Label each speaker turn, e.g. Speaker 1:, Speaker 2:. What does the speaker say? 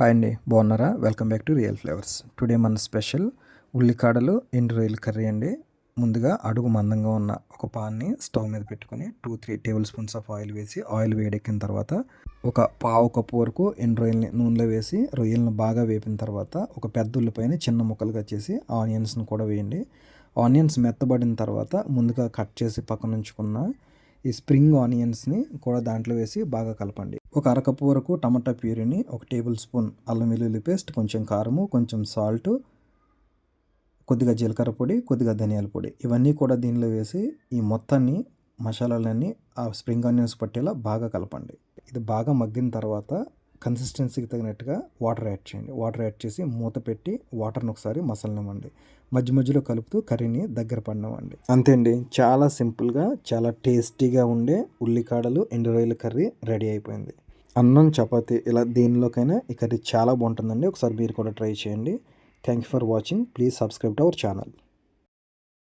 Speaker 1: Hi అండి బాగున్నారా? Welcome back to real flavours today మన స్పెషల్ ఉల్లికాడలు ఎండు రొయ్యల కర్రీ అండి. ముందుగా అడుగు మందంగా ఉన్న ఒక పాన్ని స్టవ్ మీద పెట్టుకొని two three tablespoons of oil వేసి ఆయిల్ వేడెక్కిన తర్వాత ఒక పావు కప్పు వరకు ఎండు రొయ్యల్ని నూనెలో వేసి రొయ్యలను బాగా వేపిన తర్వాత ఒక పెద్ద ఉల్లిపాయని చిన్న ముక్కలుగా చేసి ఆనియన్స్ని కూడా వేయండి. ఆనియన్స్ మెత్తబడిన తర్వాత ముందుగా కట్ చేసి పక్కన ఉంచుకున్న ఈ స్ప్రింగ్ ఆనియన్స్ని కూడా దాంట్లో వేసి బాగా కలపండి. ఒక అరకప్పు వరకు టమాటా ప్యూరీని ఒక టేబుల్ స్పూన్ అల్లం వెల్లుల్లి పేస్ట్ కొంచెం కారము కొంచెం సాల్ట్ కొద్దిగా జీలకర్ర పొడి కొద్దిగా ధనియాల పొడి. ఇవన్నీ కూడా దీనిలో వేసి ఈ మొత్తాన్ని మసాలాలన్నీ ఆ స్ప్రింగ్ ఆనియన్స్ పట్టేలా బాగా కలపండి. ఇది బాగా మగ్గిన తర్వాత కన్సిస్టెన్సీకి తగినట్టుగా వాటర్ యాడ్ చేయండి. వాటర్ యాడ్ చేసి మూత పెట్టి వాటర్ని ఒకసారి మసలనివ్వండి మధ్య మధ్యలో కలుపుతూ కర్రీని దగ్గర పడినవ్వండి. అంతే అండి. చాలా సింపుల్గా చాలా టేస్టీగా ఉండే ఉల్లికాడలు ఎండు కర్రీ రెడీ అయిపోయింది. అన్నం చపాతి ఇలా దేనిలోకైనా ఈ కర్రీ చాలా బాగుంటుందండి. ఒకసారి మీరు కూడా ట్రై చేయండి. Thank you for watching please subscribe to our channel